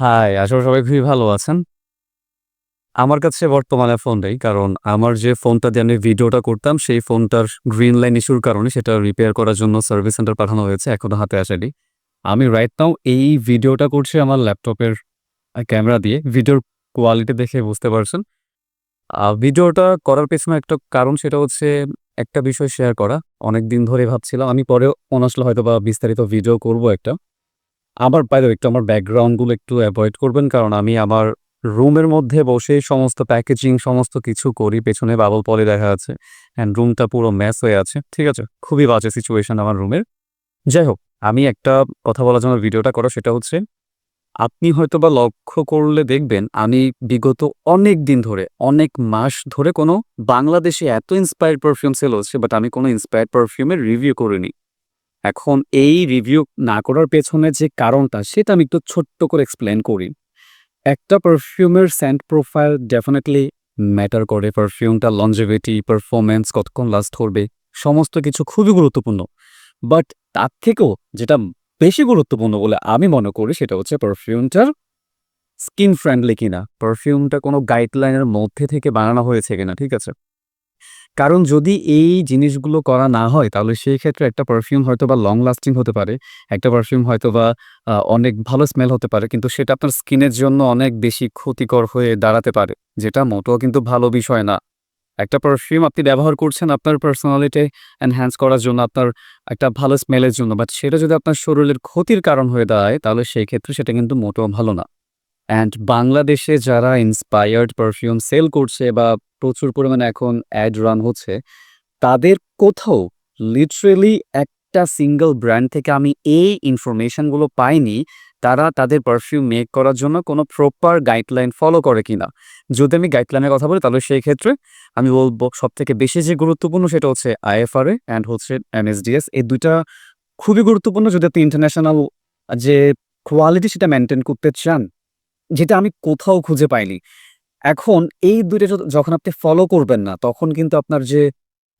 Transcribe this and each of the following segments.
High, করি সবাই খুবই ভালো আছেন। আমার কাছে বর্তমানে ফোন নেই। কারণ আমার যে ফোনটা দিয়ে আমি ভিডিওটা করতাম, সেই ফোনটার গ্রিন লাইন ইস্যুর কারণে সেটা রিপেয়ার করার জন্য সার্ভিস সেন্টার পাঠানো হয়েছে। এখনও হাতে আসেনি। আমি রাইট নাও এই ভিডিওটা করছি আমার ল্যাপটপের ক্যামেরা দিয়ে। ভিডিওর কোয়ালিটি দেখে বুঝতে পারছেন। ভিডিওটা করার পেছনে একটা কারণ সেটা হচ্ছে একটা বিষয় শেয়ার করা। অনেকদিন ধরে ভাবছিলাম আমি পরেও মনে আসলে হয়তোবা বিস্তারিত ভিডিও করব একটা। আমার বাই দ্য ওয়ে একটু আমার ব্যাকগ্রাউন্ডগুলো একটু অ্যাভয়েড করবেন। কারণ আমি আমার রুমের মধ্যে বসে সমস্ত প্যাকেজিং সমস্ত কিছু করি। পেছনে বাবল পলে দেখা যাচ্ছে। অ্যান্ড রুমটা পুরো মেস হয়ে আছে। ঠিক আছে? খুবই বাজে সিচুয়েশন আমার রুমের। যাই হোক, আমি একটা কথা বলার জন্য ভিডিওটা করা সেটা হচ্ছে, আপনি হয়তো বা লক্ষ্য করলে দেখবেন আমি বিগত অনেক দিন ধরে, অনেক মাস ধরে কোনো বাংলাদেশে এত ইন্সপায়ার্ড পারফিউম সেল হচ্ছে বাট আমি কোনো ইন্সপায়ার্ড পারফিউমের রিভিউ করিনি। এখন এই রিভিউ না করার পেছনে যে কারণটা সেটা আমি একটু ছোট্ট করে এক্সপ্লেন করি। একটা পারফিউমের সেন্ট প্রোফাইল ডেফিনেটলি ম্যাটার করে। পারফিউমটা লঞ্জেভিটি, পারফরমেন্স কতক্ষণ লাস্ট করবে, সমস্ত কিছু খুবই গুরুত্বপূর্ণ। বাট তার থেকেও যেটা বেশি গুরুত্বপূর্ণ বলে আমি মনে করি সেটা হচ্ছে পারফিউমটার স্কিন ফ্রেন্ডলি কিনা। পারফিউমটা কোনো গাইডলাইনের মধ্যে থেকে বানানো হয়েছে কিনা। ঠিক আছে? কারণ যদি এই জিনিসগুলো করা না হয় তাহলে সেই ক্ষেত্রে একটা পারফিউম হয়তো বা লং লাস্টিং হতে পারে। একটা পারফিউম হয়তো বা অনেক ভালো স্মেল হতে পারে। কিন্তু সেটা আপনার স্কিনের জন্য অনেক বেশি ক্ষতিকর হয়ে দাঁড়াতে পারে। যেটা মোটেও কিন্তু ভালো বিষয় না। একটা পারফিউম আপনি ব্যবহার করছেন আপনার পার্সোনালিটি এনহ্যান্স করার জন্য, আপনার একটা ভালো স্মেলের জন্য। বাট সেটা যদি আপনার শরীরের ক্ষতির কারণ হয়ে দাঁড়ায় তাহলে সেই ক্ষেত্রে সেটা কিন্তু মোটেও ভালো না। অ্যান্ড বাংলাদেশে যারা ইন্সপায়ার্ড পারফিউম সেল করছে বা প্রচুর পরিমাণে এখন অ্যাড রান হচ্ছে, তাদের কোথাও লিটারেলি একটা সিঙ্গল ব্র্যান্ড থেকে আমি এই ইনফরমেশনগুলো পাইনি, তারা তাদের পারফিউম মেক করার জন্য কোনো প্রপার গাইডলাইন ফলো করে কিনা। যদি আমি গাইডলাইনের কথা বলি তাহলে সেই ক্ষেত্রে আমি বলব সব থেকে বেশি যে গুরুত্বপূর্ণ সেটা হচ্ছে আইএফআরএ অ্যান্ড হচ্ছে এনএসডিএস। এই ২ টা খুবই গুরুত্বপূর্ণ যদি আপনি ইন্টারন্যাশনাল যে কোয়ালিটি সেটা মেনটেন করতে চান। যেটা আমি কোথাও খুঁজে পাইনি। এখন এই দুইটা যখন আপনি ফলো করবেন না, তখন কিন্তু আপনার যে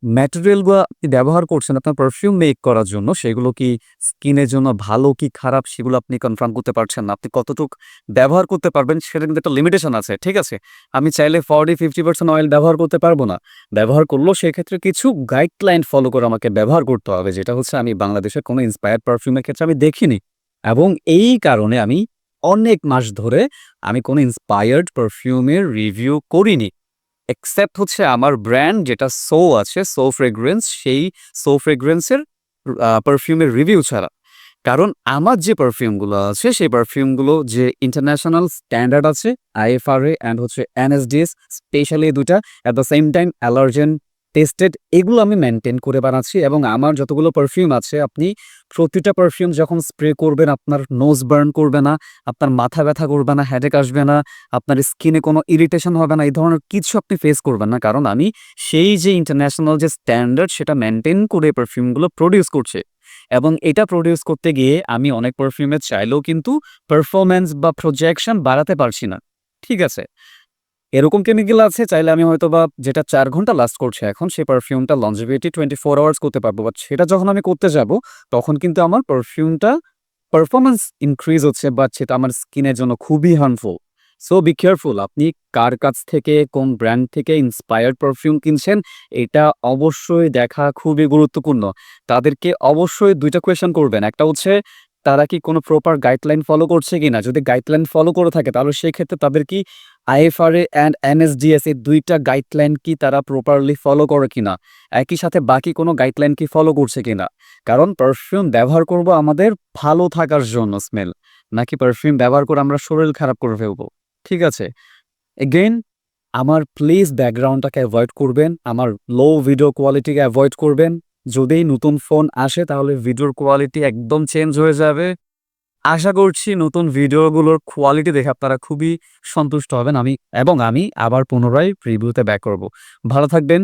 ম্যাটেরিয়ালগুলা আপনি ব্যবহার করছেন, আপনার পারফিউম মেক করার জন্য, সেগুলো কি স্কিনের জন্য ভালো কি খারাপ, সেগুলো আপনি কনফার্ম করতে পারছেন না। আপনি কতটুক ব্যবহার করতে পারবেন সেটা কিন্তু একটা লিমিটেশন আছে। ঠিক আছে? আমি চাইলে 40-50% অয়েল ব্যবহার করতে পারব না। ব্যবহার করলেও সেক্ষেত্রে কিছু গাইডলাইন ফলো করে আমাকে ব্যবহার করতে হবে। যেটা হচ্ছে আমি বাংলাদেশের কোনো ইন্সপায়ার্ড পারফিউমের ক্ষেত্রে আমি দেখিনি। এবং এই কারণে আমি অনেক মাস ধরে আমি কোনো ইন্সপায়ার্ড পারফিউমের রিভিউ করিনি। এক্সেপ্ট হচ্ছে আমার ব্র্যান্ড যেটা সো আছে, সো ফ্রেগ্রেন্স সেই সো ফ্রেগ্রেন্স এর আ পারফিউমের রিভিউ ছাড়া। কারণ আমার যে পারফিউমগুলো আছে সেই পারফিউমগুলো যে ইন্টারন্যাশনাল স্ট্যান্ডার্ড আছে আইএফআরএ অ্যান্ড হচ্ছে এনএসডিএস স্পেশালি দুটা at the same time allergen tested এগুলো আমি মেইনটেইন করে বানাচ্ছি এবং আমার যতগুলো পারফিউম আছে আপনি প্রতিটা পারফিউম যখন স্প্রে করবেন আপনার নোজ বার্ন করবে না, আপনার মাথা ব্যথা করবে না, হেডেক আসবে না, আপনার স্কিনে কোনো ইরিটেশন হবে না। এই ধরনের কিছু আপনি ফেস করবেন না। কারণ আমি সেই যে ইন্টারন্যাশনাল যে স্ট্যান্ডার্ড সেটা মেনটেন করে পারফিউমগুলো প্রোডিউস করছি। এবং এটা প্রোডিউস করতে গিয়ে আমি অনেক পারফিউমে চাইলেও কিন্তু পারফরমেন্স বা প্রজেকশন বাড়াতে পারছি না। ঠিক আছে? এরকম কেমিক্যাল আছে, চাইলে আমি হয়তো বা যেটা চার ঘণ্টা লাস্ট করছে এখন, সেই পারফিউমটা লঞ্জিভিটি টোয়েন্টি ফোর আওয়ার্স করতে পারব। বাট সেটা যখন আমি করতে যাব, তখন কিন্তু আমার পারফিউমটা পারফরমেন্স ইনক্রিজ হচ্ছে বাট সেটা আমার স্কিনের জন্য খুবই হার্মফুল। সো বি কেয়ারফুল আপনি কার কাছ থেকে, কোন ব্র্যান্ড থেকে ইন্সপায়ার্ড পারফিউম কিনছেন, এটা অবশ্যই দেখা খুবই গুরুত্বপূর্ণ। তাদেরকে অবশ্যই ২ টা কোয়েশ্চেন করবেন। একটা হচ্ছে, তারা কি কোনো প্রপার গাইডলাইন ফলো করছে কিনা? যদি গাইডলাইন ফলো করে থাকে, তাহলে সেক্ষেত্রে তাদের কি আইএফআরএ অ্যান্ড এনএসডিএস এই দুইটা গাইডলাইন কি তারা প্রপারলি ফলো করে কিনা? একই সাথে বাকি কোনো গাইডলাইন কি ফলো করছে কিনা? কারণ পারফিউম ব্যবহার করব আমাদের ভালো থাকার জন্য স্মেল। নাকি পারফিউম ব্যবহার করে আমরা শরীর খারাপ করে ফেলব। ঠিক আছে? এগেইন আমার প্লিজ ব্যাকগ্রাউন্ডটাকে অ্যাভয়েড করবেন। আমার লো ভিডিও কোয়ালিটিকে অ্যাভয়েড করবেন। যদি নতুন ফোন আসে তাহলে ভিডিওর কোয়ালিটি একদম চেঞ্জ হয়ে যাবে। আশা করছি নতুন ভিডিওগুলোর কোয়ালিটি দেখে আপনারা খুবই সন্তুষ্ট হবেন। আমি এবং আমি আবার পুনরায় রিভিউতে ব্যাক করব। ভালো থাকবেন,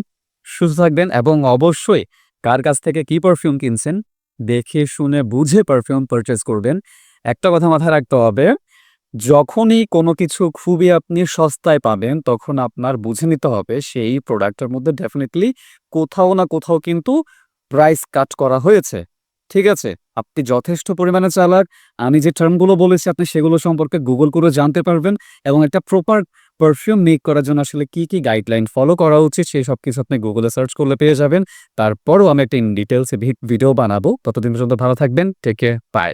সুস্থ থাকবেন এবং অবশ্যই কার কাছ থেকে কি পারফিউম কিনছেন দেখে শুনে বুঝে পারফিউম পারচেস করবেন। একটা কথা মাথায় রাখতে হবে, যখনই কোনো কিছু খুবই আপনি সস্তায় পাবেন তখন আপনার বুঝে নিতে হবে সেই প্রোডাক্টের মধ্যে ডেফিনিটলি কোথাও না কোথাও কিন্তু প্রাইস কাট করা হয়েছে। ঠিক আছে, আপনি যথেষ্ট পরিমাণে চালাক। আমি যে টার্মগুলো বলেছি, আপনি সেগুলো সম্পর্কে গুগল করে জানতে পারবেন এবং একটা প্রপার পারফিউম মেক করার জন্য আসলে কি কি গাইডলাইন ফলো করা উচিত, সেই সব কিছু আপনি গুগলে সার্চ করলে পেয়ে যাবেন। তারপরও আমি একটা ইন ডিটেলসে ভিডিও বানাবো। ততদিন পর্যন্ত ভালো থাকবেন। Take care bye